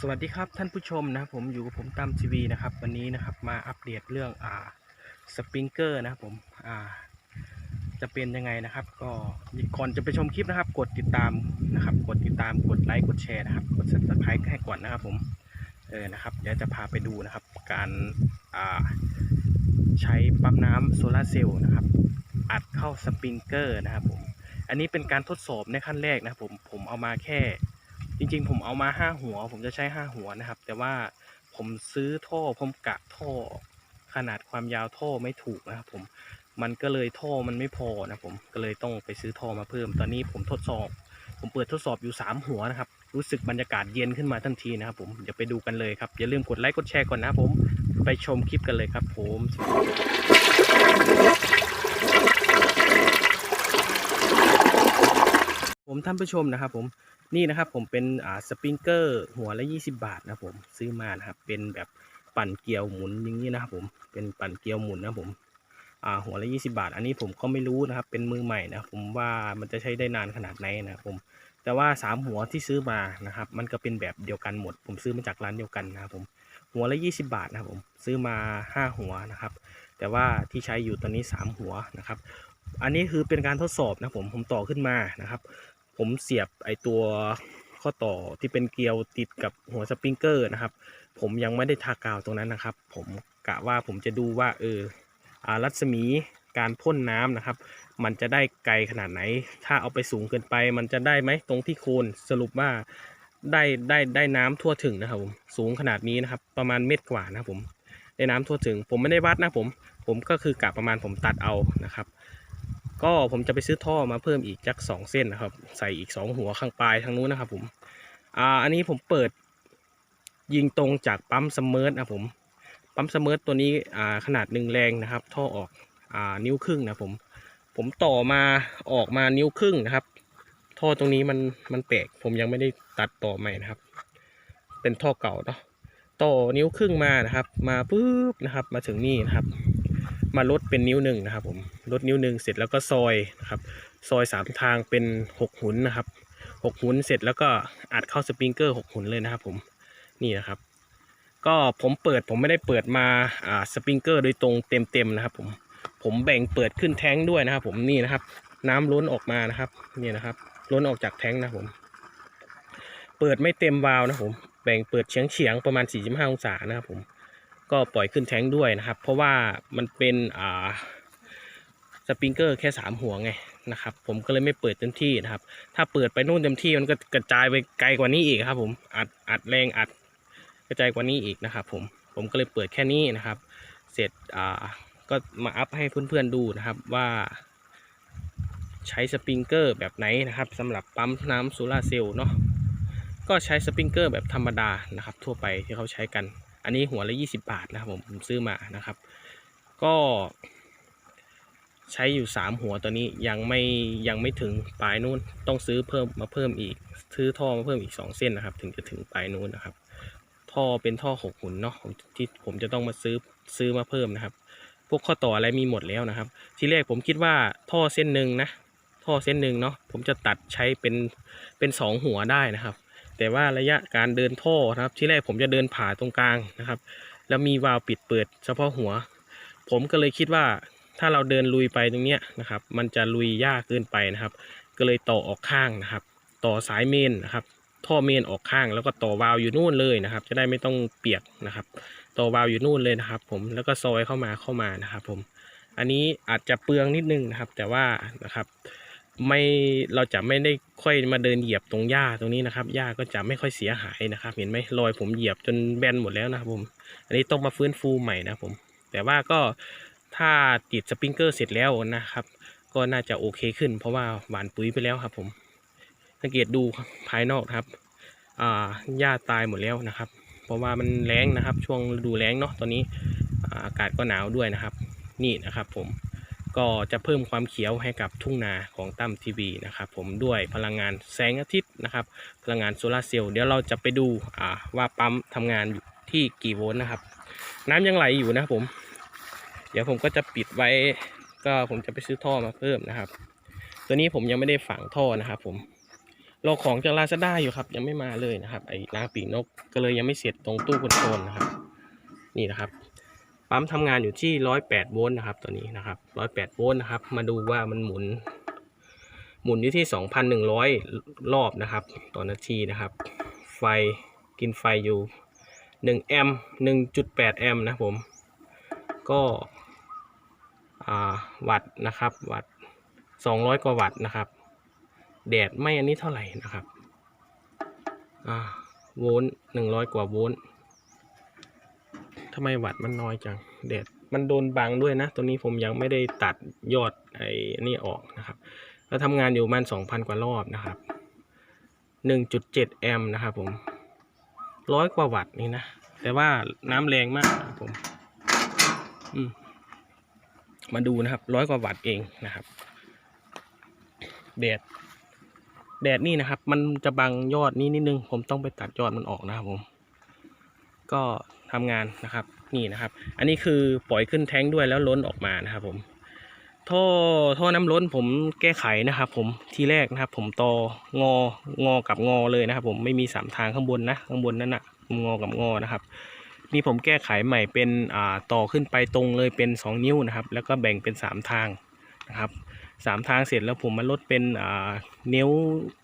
สวัสดีครับท่านผู้ชมนะครับผมอยู่กับผมตั้มทีวีนะครับ วันนี้นะครับมาอัปเดตเรื่องอ่าสปริงเกอร์นะครับผมอ่าจะเป็นยังไงนะครับ ก็ก่อนจะไปชมคลิปนะครับ กดติดตามนะครับ กดติดตามกดไลค์กดแชร์นะครับ กด subscribe ให้ก่อนนะครับผมเออนะครับเดี๋ยวจะพาไปดูนะครับ การอ่าใช้ปั๊มน้ำโซลาร์เซลล์นะครับ อัดเข้าสปริงเกอร์นะครับผมอันนี้เป็นการทดสอบในขั้นแรกนะครับผมผมเอามาแค่ จริงๆ ผมเอามาห้าหัว ผมจะใช้ห้าหัวนะครับ แต่ว่าผมซื้อท่อผมกะท่อ ขนาดความยาวท่อไม่ถูกนะครับผมมันก็เลยท่อมันไม่พอนะผมก็เลยต้องไปซื้อท่อมาเพิ่ม ตอนนี้ผมทดสอบ ผมเปิดทดสอบอยู่สามหัวนะครับ รู้สึกบรรยากาศเย็นขึ้นมาทันทีนะครับผมเดี๋ยวไปดูกันเลยครับ อย่าลืมกดไลค์กดแชร์ก่อนนะผม ไปชมคลิปกันเลยครับผม ผมท่านผู้ชมนะครับ ผมนี่นะครับผมเป็นอ่าสปริงเกอร์หัวละ 20 บาทนะครับผมซื้อมานะครับเป็นแบบปั่นเกลียวหมุนอย่างนี้นะครับผมเป็นปั่นเกลียวหมุนนะครับผมอ่าหัวละ 20 บาท อันนี้ผมก็ไม่รู้นะครับ เป็นมือใหม่นะผมว่ามันจะใช้ได้นานขนาดไหนนะครับผมแต่ว่า 3 หัวที่ซื้อมานะครับ มันก็เป็นแบบเดียวกันหมด ผมซื้อมาจากร้านเดียวกันนะครับผมหัวละ 20 บาทนะครับผมซื้อมา 5 หัวนะครับ แต่ว่าที่ใช้อยู่ตอนนี้ 3 หัวนะครับอันนี้คือเป็นการทดสอบนะผมผมต่อขึ้นมานะครับ ผมเสียบไอตัวข้อต่อที่เป็นเกลียวติดกับหัวสปริงเกอร์นะครับ ผมยังไม่ได้ทากาวตรงนั้นนะครับ ผมกะว่าผมจะดูว่าเออรัศมีการพ่นน้ำนะครับ มันจะได้ไกลขนาดไหน ถ้าเอาไปสูงเกินไป มันจะได้ไหมตรงที่โคนสรุปว่าได้ได้ได้น้ำทั่วถึงนะครับผมสูงขนาดนี้นะครับ ประมาณเม็ดกว่านะครับผมได้น้ำทั่วถึง ผมไม่ได้วัดนะผม ผมก็คือกะประมาณผมตัดเอานะครับ ก็ผมจะไปซื้อท่อมาเพิ่มอีกจักสองเส้นนะครับ ใส่อีกสองหัวข้างปลายทางนู้นนะครับผมอ่าอันนี้ผมเปิดยิงตรงจากปั๊มสมเมอร์นะผมปั๊มสมเมอร์ตัวนี้อ่าขนาดหนึ่งแรงนะครับ ท่อออกอ่านิ้วครึ่งนะผมผมต่อมาออกมานิ้วครึ่งนะครับ ท่อตรงนี้มันมันแปลกผมยังไม่ได้ตัดต่อใหม่นะครับ เป็นท่อเก่าเนาะต่อนิ้วครึ่งมานะครับ มาปุ๊บนะครับ มาถึงนี่นะครับ มาลดเป็นนิ้วหนึ่งนะครับผมลดนิ้วหนึ่งเสร็จแล้วก็ซอยนะครับซอยสามทางเป็นหกหุนนะครับหกหุนเสร็จแล้วก็อัดเข้าสปริงเกอร์หกหุนเลยนะครับผมนี่นะครับ ก็ผมเปิดผมไม่ได้เปิดมาอ่าสปริงเกอร์โดยตรงเต็มๆนะครับผมผมแบ่งเปิดขึ้นแท้งด้วยนะครับ ผมนี่นะครับ น้ำล้นออกมานะครับนี่นะครับล้นออกจากแท้งนะผมเปิดไม่เต็มวาล์วนะผมแบ่งเปิดเฉียงเฉียงๆประมาณ 45 องศานะครับผม ก็ปล่อยขึ้นแท้งด้วยนะครับ เพราะว่ามันเป็นอ่าสปริงเกอร์แค่สามหัวไงนะครับ ผมก็เลยไม่เปิดเต็มที่นะครับ ถ้าเปิดไปนู่นเต็มที่มันก็กระจายไปไกลกว่านี้อีกครับ ผมอัดอัดแรงอัดกระจายกว่านี้อีกนะครับ ผมผมก็เลยเปิดแค่นี้นะครับ เสร็จอ่าก็มาอัพให้เพื่อนๆดูนะครับว่าใช้สปริงเกอร์แบบไหนนะครับสำหรับปั๊มน้ำโซลาเซลล์เนาะก็ใช้สปริงเกอร์แบบธรรมดานะครับ ทั่วไปที่เขาใช้กัน อันนี้หัวละ20บาทนะครับผมผมซื้อมานะครับ ก็ใช้อยู่3หัวตัวนี้ยังไม่ยังไม่ถึงปลายนู้นต้องซื้อเพิ่มมาเพิ่มอีก ซื้อท่อมาเพิ่มอีก2เส้นนะครับ ถึงจะถึงปลายนู้นนะครับ ท่อเป็นท่อหกหุ่นเนาะที่ผมจะต้องมาซื้อซื้อมาเพิ่มนะครับ พวกข้อต่ออะไรมีหมดแล้วนะครับ ทีแรกผมคิดว่าท่อเส้นหนึ่งนะท่อเส้นหนึ่งเนาะผมจะตัดใช้เป็นเป็นสองหัวได้นะครับ แต่ว่าระยะการเดินท่อนะครับ ที่แรกผมจะเดินผ่าตรงกลางนะครับ แล้วมีวาล์วปิดเปิดเฉพาะหัว ผมก็เลยคิดว่าถ้าเราเดินลุยไปตรงเนี้ยนะครับ มันจะลุยยากเกินไปนะครับ ก็เลยต่อออกข้างนะครับ ต่อสายเมนนะครับ ท่อเมนออกข้าง แล้วก็ต่อวาล์วอยู่นู่นเลยนะครับ จะได้ไม่ต้องเปียกนะครับ ต่อวาล์วอยู่นู่นเลยนะครับ ผมแล้วก็ซอยเข้ามาเข้ามานะครับ ผม อันนี้อาจจะเปลืองนิดนึงนะครับ แต่ว่านะครับ ไม่เราจะไม่ได้ค่อยมาเดินเหยียบตรงหญ้าตรงนี้นะครับหญ้าก็จะไม่ค่อยเสียหายนะครับ เห็นไหมรอยผมเหยียบจนแบนหมดแล้วนะครับผม อันนี้ต้องมาฟื้นฟูใหม่นะครับผม แต่ว่าก็ถ้าติดสปริงเกอร์เสร็จแล้วนะครับ ก็น่าจะโอเคขึ้น เพราะว่าหวานปุ๋ยไปแล้วครับ ผม สังเกตดูภายนอกครับอ่าหญ้าตายหมดแล้วนะครับ เพราะว่ามันแรงนะครับ ช่วงฤดูแล้งเนาะตอนนี้อากาศก็หนาวด้วยนะครับ นี่นะครับผม ก็จะเพิ่มความเขียวให้กับทุ่งนาของตั้มทีวีนะครับผมด้วยพลังงานแสงอาทิตย์นะครับพลังงานโซลาร์เซลล์เดี๋ยวเราจะไปดูว่าปั๊มทำงานอยู่ที่กี่โวลต์นะครับ น้ำยังไหลอยู่นะครับผม เดี๋ยวผมก็จะปิดไว้ก็ผมจะไปซื้อท่อมาเพิ่มนะครับ ตัวนี้ผมยังไม่ได้ฝังท่อนะครับ ผมรอของจากลาซาด้าอยู่ครับ ยังไม่มาเลยนะครับไอ้ล้างปีกนกก็เลยยังไม่เสร็จตรงตู้คอนโทรลนะครับ นี่นะครับ ปั๊มทำงานอยู่ที่ร้อยแปดโวลต์นะครับตัวนี้นะครับร้อยแปดโวลต์นะครับ มาดูว่ามันหมุน หมุนอยู่ที่สองพันหนึ่งร้อยรอบนะครับต่อนาทีนะครับ ไฟกินไฟอยู่หนึ่งแอมป์หนึ่งจุดแปดแอมป์นะผม ก็วัตต์นะครับ วัตต์สองร้อยกว่าวัตต์นะครับ แดดไม่อันนี้เท่าไหร่นะครับโวลต์หนึ่งร้อยกว่าโวลต์ ทำไมวัตต์มันน้อยจังแดดมันโดนบังด้วยนะ ตัวนี้ผมยังไม่ได้ตัดยอดไอ้นี่ออกนะครับแล้วทำงานอยู่ประมันสองพันกว่ารอบนะครับหนึ่งจุดเจ็ดแอมป์นะครับผมร้อยกว่าวัตต์นี่นะ แต่ว่าน้ำแรงมากนะครับผมอืมมาดูนะครับร้อยกว่าวัตต์เองนะครับแดดแดดนี่นะครับ มันจะบังยอดนี้นิดนึง ผมต้องไปตัดยอดมันออกนะครับผม ก็ ทำงานนะครับนี่นะครับ อันนี้คือปล่อยขึ้นแท้งด้วยแล้วล้นออกมานะครับ ผม ท่อท่อน้ำล้นผมแก้ไขนะครับ ผมทีแรกนะครับ ผมต่ององอกับงอเลยนะครับ ผมไม่มีสามทางข้างบนนะข้างบนนั่นนะงอกับงอนะครับนี่ผมแก้ไขใหม่เป็นต่อขึ้นไปตรงเลยเป็น 2 นิ้วนะครับ แล้วก็แบ่งเป็น 3 ทางนะครับสามทางเสร็จแล้วผมมาลดเป็นนิ้ว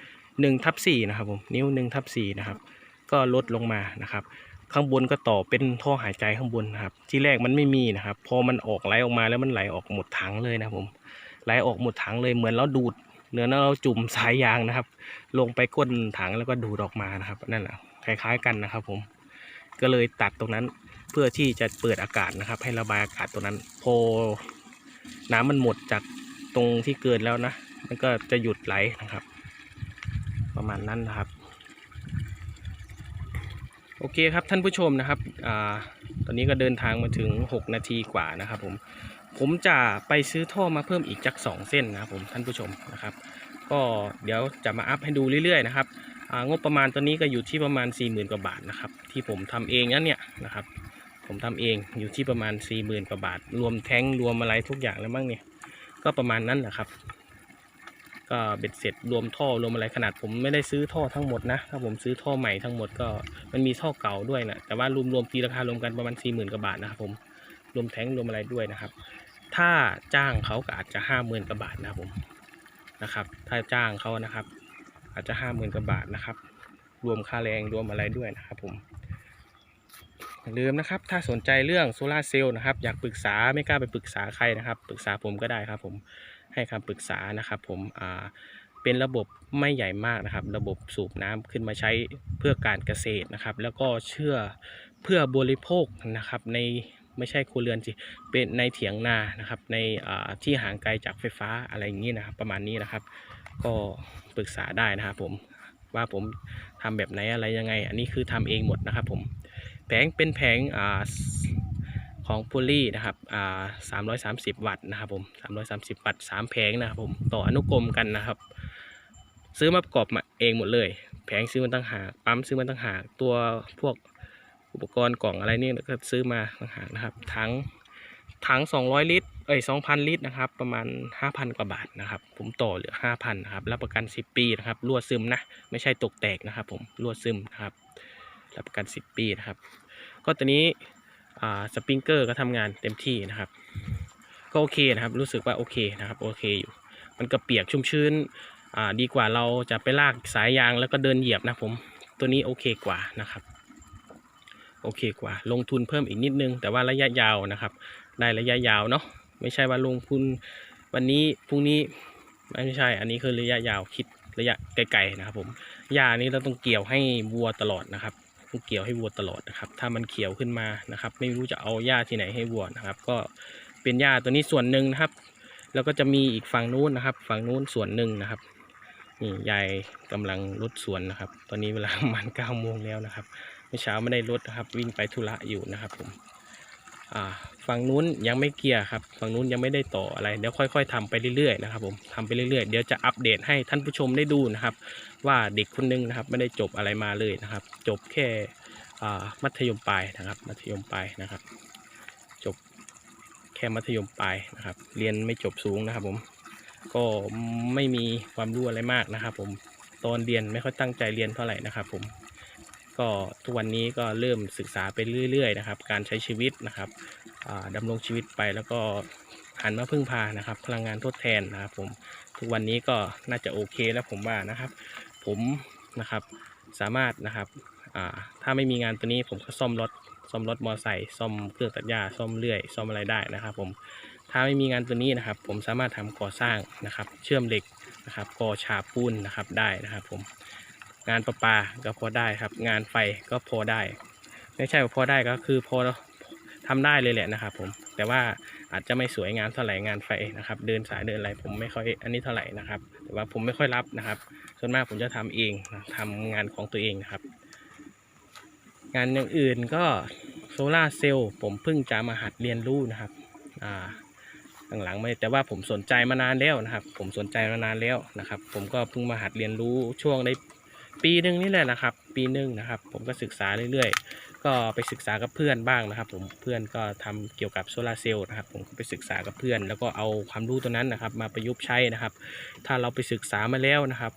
1ทับ4นะครับผมนิ้ว1ทับ4นะครับ ก็ลดลงมานะครับ ข้างบนก็ต่อเป็นท่อหายใจข้างบนนะครับ ที่แรกมันไม่มีนะครับ พอมันออกไหลออกมาแล้วมันไหลออกหมดถังเลยนะผมไหลออกหมดถังเลยเหมือนเราดูดเหมือเราจุ่มสายยางนะครับ ลงไปก้นถังแล้วก็ดูดออกมานะครับนั่นแหละคล้ายๆกันนะครับ ผมก็เลยตัดตรงนั้นเพื่อที่จะเปิดอากาศนะครับ ให้ระบายอากาศตรงนั้น พอน้ำมันหมดจากตรงที่เกินแล้วนะ มันก็จะหยุดไหลนะครับ ประมาณนั้นนะครับ โอเคครับท่านผู้ชมนะครับอตอนนี้ก็เดินทางมาถึง 6 นาทีกว่านะครับผม ผมจะไปซื้อท่อมาเพิ่มอีกจักสองเส้นนะครับผมท่านผู้ชมนะครับ ก็เดี๋ยวจะมาอัพให้ดูเรื่อยๆนะครับงบประมาณตัวนี้ก็อยู่ที่ประมาณ 4 0,000 กว่าบาทนะครับที่ผมทำเองนั่นเนี่ยนะครับผมทำเองอยู่ที่ประมาณ 4 0,000 กว่าบาท รวมแท้งรวมอะไรทุกอย่างแล้วมั้งเนี่ยก็ประมาณนั้นแหละครับ ก็เบ็ดเสร็จรวมท่อรวมอะไรขนาดผมไม่ได้ซื้อท่อทั้งหมดนะถ้าผมซื้อท่อใหม่ทั้งหมดก็มันมีท่อเก่าด้วยนะแต่ว่ารวมรวมตีราคารวมกันประมาณ4 0,000กว่าบาทนะครับผมรวมแท้งรวมอะไรด้วยนะครับ ถ้าจ้างเขาก็อาจจะ50,000กว่าบาทนะครับผมนะครับ ถ้าจ้างเขานะครับ อาจจะ50,000กว่าบาทนะครับ รวมค่าแรงรวมอะไรด้วยนะครับผมอย่าลืมนะครับ ถ้าสนใจเรื่องโซลาเซลล์นะครับ อยากปรึกษาไม่กล้าไปปรึกษาใครนะครับ ปรึกษาผมก็ได้ครับผม ให้คำปรึกษานะครับ ผมอ่าเป็นระบบไม่ใหญ่มากนะครับ ระบบสูบน้ำขึ้นมาใช้เพื่อการเกษตรนะครับ แล้วก็เชื่อเพื่อบริโภคนะครับในไม่ใช่ครัวเรือนสิเป็นในเถียงนานะครับ ในอ่าที่ห่างไกลจากไฟฟ้าอะไรอย่างนี้นะครับ ประมาณนี้นะครับ ก็ปรึกษาได้นะครับผมว่าผมทำแบบไหนอะไรยังไง อันนี้คือทำเองหมดนะครับผมแผงเป็นแผงอ่า ของพูลี่นะครับอ่าสามร้อยสามสิบวัตต์นะครับผมสามร้อยสามสิบวัตต์สามแผงนะครับผมต่ออนุกรมกันนะครับ ซื้อมาประกอบมาเองหมดเลย แผงซื้อมาตั้งหากปั๊มซื้อมาตั้งหากตัวพวกอุปกรณ์กล่องอะไรนี่ก็ซื้อมาต่างหากนะครับทั้งถัง 200 ลิตรเอ้ย2,000 ลิตรนะครับ ประมาณ 5,000 กว่าบาทนะครับ ผมต่อเหลือ 5,000นะครับรับประกัน 10 ปีนะครับรั่วซึมนะ ไม่ใช่ตกแตกนะครับ ผมรั่วซึมนะครับรับประกัน 10 ปีนะครับ ก็ตอนนี้ สปริงเกอร์ก็ทำงานเต็มที่นะครับ ก็โอเคนะครับ รู้สึกว่าโอเคนะครับโอเคอยู่ มันก็เปียกชุ่มชื้นดีกว่าเราจะไปลากสายยางแล้วก็เดินเหยียบนะผมตัวนี้โอเคกว่านะครับ โอเคกว่า ลงทุนเพิ่มอีกนิดนึง แต่ว่าระยะยาวนะครับ ได้ระยะยาวเนาะไม่ใช่ว่าลงทุนวันนี้พรุ่งนี้ไม่ใช่ อันนี้คือระยะยาวคิดระยะไกลๆนะครับผมหญ้านี้เราต้องเกี่ยวให้วัวตลอดนะครับ ต้อเกี่ยวให้วัวตลอดนะครับ ถ้ามันเขียวขึ้นมานะครับ ไม่รู้จะเอาหญ้าที่ไหนให้วัวนะครับ ก็เป็นหญ้าตัวนี้ส่วนหนึ่งนะครับ แล้วก็จะมีอีกฝั่งนู้นนะครับ ฝั่งนู้นส่วนหนึ่งนะครับนี่ยายกำลังรดสวนนะครับ ตอนนี้เวลาประมาณเก้าโมงแล้วนะครับเมื่อเช้าไม่ได้รดนะครับ วิ่งไปธุระอยู่นะครับผมอ่า ฝั่งนู้นยังไม่เกียร์ครับ ฝั่งนู้นยังไม่ได้ต่ออะไร เดี๋ยวค่อยๆทำไปเรื่อยๆนะครับผมทำไปเรื่อยๆ เดี๋ยวจะอัปเดตให้ท่านผู้ชมได้ดูนะครับ ว่าเด็กคนนึงนะครับไม่ได้จบอะไรมาเลยนะครับ จบแค่มัธยมปลายนะครับ มัธยมปลายนะครับ จบแค่มัธยมปลายนะครับ เรียนไม่จบสูงนะครับ ผม ก็ไม่มีความรู้อะไรมากนะครับ ผม ตอนเรียนไม่ค่อยตั้งใจเรียนเท่าไหร่นะครับ ผมก็ทุกวันนี้ก็เริ่มศึกษาไปเรื่อย ๆ นะครับ การใช้ชีวิตนะครับ ดำรงชีวิตไปแล้วก็หันมาพึ่งพานะครับ พลังงานทดแทนนะครับ ผมทุกวันนี้ก็น่าจะโอเคแล้วผมว่านะครับ ผมนะครับสามารถนะครับถ้าไม่มีงานตัวนี้ผมก็ซ่อมรถซ่อมรถมอไซค์ซ่อมเครื่องตัดหญ้าซ่อมเลื่อยซ่อมอะไรได้นะครับ ผมถ้าไม่มีงานตัวนี้นะครับ ผมสามารถทำก่อสร้างนะครับ เชื่อมเหล็กนะครับก่อฉาบปูนนะครับได้นะครับ ผมงานประปาก็พอได้ครับ งานไฟก็พอได้ ไม่ใช่ว่าพอได้ก็คือพอ ทำได้เลยแหละนะครับ ผมแต่ว่าอาจจะไม่สวยงามเท่าไหร่งานไฟนะครับ เดินสายเดินอะไรผมไม่ค่อยอันนี้เท่าไหร่นะครับ แต่ว่าผมไม่ค่อยรับนะครับ ส่วนมากผมจะทำเองนะทำงานของตัวเองนะครับ งานอย่างอื่นก็โซลาเซลล์ผมเพิ่งจะมาหัดเรียนรู้นะครับอ่าหลังๆไม่แต่ว่าผมสนใจมานานแล้วนะครับ ผมสนใจมานานแล้วนะครับ ผมก็เพิ่งมาหัดเรียนรู้ช่วงในปีหนึ่งนี่แหละนะครับ ปีหนึ่งนะครับ ผมก็ศึกษาเรื่อยๆ ก็ไปศึกษากับเพื่อนบ้างนะครับ ผมเพื่อนก็ทำเกี่ยวกับโซลาร์เซลล์นะครับ ผมก็ไปศึกษากับเพื่อน แล้วก็เอาความรู้ตัวนั้นนะครับ มาประยุกต์ใช้นะครับ ถ้าเราไปศึกษามาแล้วนะครับ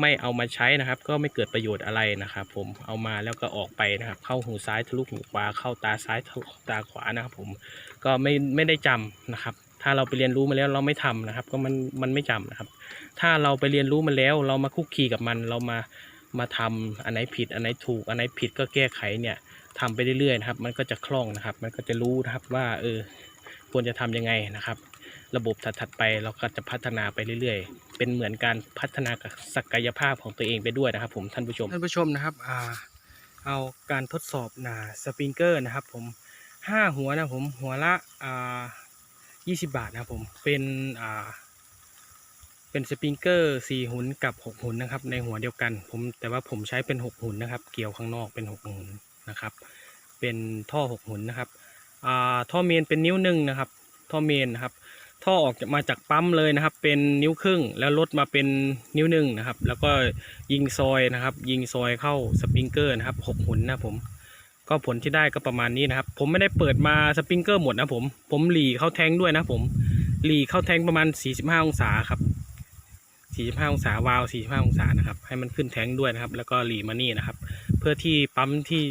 ไม่เอามาใช้นะครับ ก็ไม่เกิดประโยชน์อะไรนะครับ ผมเอามาแล้วก็ออกไปนะครับ เข้าหูซ้ายทะลุหูขวาเข้าตาซ้ายทะลุตาขวานะครับ ผมก็ไม่ไม่ได้จำนะครับถ้าเราไปเรียนรู้มาแล้วเราไม่ทำนะครับ ก็มันมันไม่จำนะครับ ถ้าเราไปเรียนรู้มาแล้ว เรามาคุกคีกับมันเรามามาทำอันไหนผิดอันไหนถูกอันไหนผิดก็แก้ไขเนี่ย ทำไปเรื่อยๆนะครับ มันก็จะคล่องนะครับ มันก็จะรู้นะครับว่าเออควรจะทำยังไงนะครับ ระบบถัดๆไปเราก็จะพัฒนาไปเรื่อยๆ เป็นเหมือนการพัฒนาศักยภาพของตัวเองไปด้วยนะครับ ผมท่านผู้ชมท่านผู้ชมนะครับอ่าเอาการทดสอบนะสปริงเกอร์นะครับ ผมห้าหัวนะผมหัวละอ่า20บาทนะครับผมเป็นอ่าเป็นสปริงเกอร์สี่หุ่นกับ6หุ่นนะครับ ในหัวเดียวกัน ผมแต่ว่าผมใช้เป็น6หุ่นนะครับ เกี่ยวข้างนอกเป็น6หุ่น นะครับ เป็นท่อ6หุ่นนะครับท่อเมนเป็นนิ้วหนึ่งนะครับ ท่อเมนนะครับ ท่อออกมาจากปั๊มเลยนะครับ เป็นนิ้วครึ่งแล้วลดมาเป็นนิ้วหนึ่งนะครับ แล้วก็ยิงซอยนะครับ ยิงซอยเข้าสปริงเกอร์นะครับหกหุ่นนะผมก็ผลที่ได้ก็ประมาณนี้นะครับ ผมไม่ได้เปิดมาสปริงเกอร์หมดนะผม ผมหลีเข้าแทงด้วยนะผม หลีเข้าแทงประมาณ 45 องศาครับ 45 องศาวาล์ว45 องศานะครับ ให้มันขึ้นแทงด้วยนะครับ แล้วก็หลีมานี่นะครับ เพื่อที่ปั๊มที่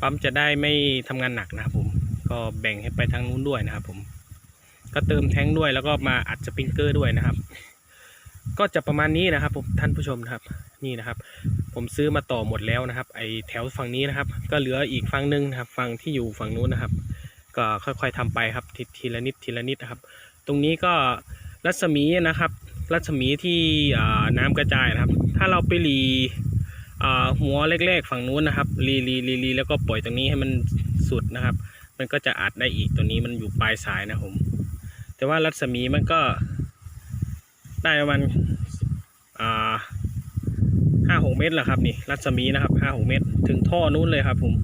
ปั๊มจะได้ไม่ทำงานหนักนะครับผมก็แบ่งให้ไปทางนู้นด้วยนะครับผม ก็เติมแทงค์ด้วยแล้วก็มาอัดสปริงเกอร์ด้วยนะครับ ก็จะประมาณนี้นะครับผมท่านผู้ชมนะครับนี่นะครับ ผมซื้อมาต่อหมดแล้วนะครับ ไอแถวฝั่งนี้นะครับ ก็เหลืออีกฝั่งหนึงนะครับฝั่งที่อยู่ฝั่งนู้นนะครับ ก็ค่อยๆทำไปครับทีทีละนิดทีละนิดนะครับ ตรงนี้ก็รัศมีนะครับ รัศมีที่น้ำกระจายนะครับ ถ้าเราไปรี หัวเล็กๆฝั่งนู้นนะครับรีรีรีรีแล้วก็ปล่อยตรงนี้ให้มันสุดนะครับ มันก็จะอัดได้อีกตัวนี้มันอยู่ปลายสายนะครับผม แต่ว่ารัศมีมันก็ได้ประมาณห้าหกเมตรแหละครับนี่รัศมีนะครับห้าหกเมตร ถึงท่อนู้นเลยครับผม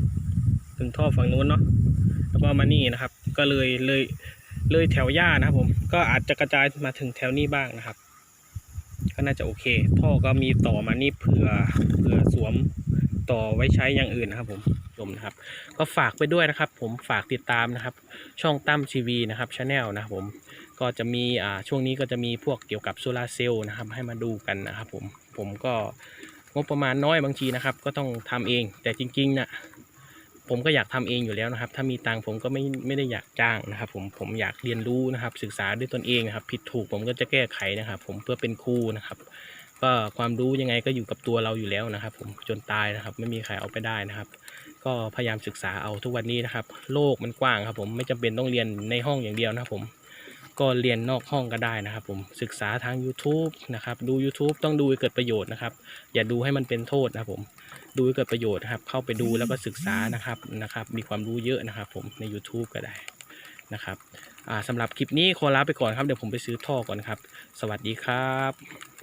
ถึงท่อฝั่งนู้นเนาะแล้วก็มานี่นะครับ ก็เลยเลยเลยแถวหญ้านะครับผมก็อาจจะกระจายมาถึงแถวนี้บ้างนะครับ ก็น่าจะโอเค ท่อก็มีต่อมานี่เผื่อเผื่อสวมต่อไว้ใช้อย่างอื่นนะครับผมชมนะครับ ก็ฝากไปด้วยนะครับ ผมฝากติดตามนะครับ ช่องตั้มทีวีนะครับชาแนลนะครับผมก็จะมีอ่าช่วงนี้ก็จะมีพวกเกี่ยวกับโซลาร์เซลล์นะครับ ให้มาดูกันนะครับผมผมก็งบประมาณน้อยบางทีนะครับ ก็ต้องทำเองแต่จริงๆนะ ผมก็อยากทำเองอยู่แล้วนะครับ ถ้ามีตังผมก็ไม่ไม่ได้อยากจ้างนะครับ ผมผมอยากเรียนรู้นะครับ ศึกษาด้วยตนเองนะครับ ผิดถูกผมก็จะแก้ไขนะครับ ผมเพื่อเป็นครูนะครับก็ความรู้ยังไงก็อยู่กับตัวเราอยู่แล้วนะครับ ผมจนตายนะครับ ไม่มีใครเอาไปได้นะครับ ก็พยายามศึกษาเอาทุกวันนี้นะครับ โลกมันกว้างครับ ผมไม่จำเป็นต้องเรียนในห้องอย่างเดียวนะครับผม ก็เรียนนอกห้องก็ได้นะครับ ผมศึกษาทาง YouTube นะครับดู YouTube ต้องดูให้เกิดประโยชน์นะครับ อย่าดูให้มันเป็นโทษนะครับผมดูให้เกิดประโยชน์นะครับ เข้าไปดูแล้วก็ศึกษานะครับนะครับ มีความรู้เยอะนะครับ ผมใน YouTube ก็ได้นะครับสำหรับคลิปนี้ขอลาไปก่อนครับเดี๋ยวผมไปซื้อท่อก่อนครับ สวัสดีครับ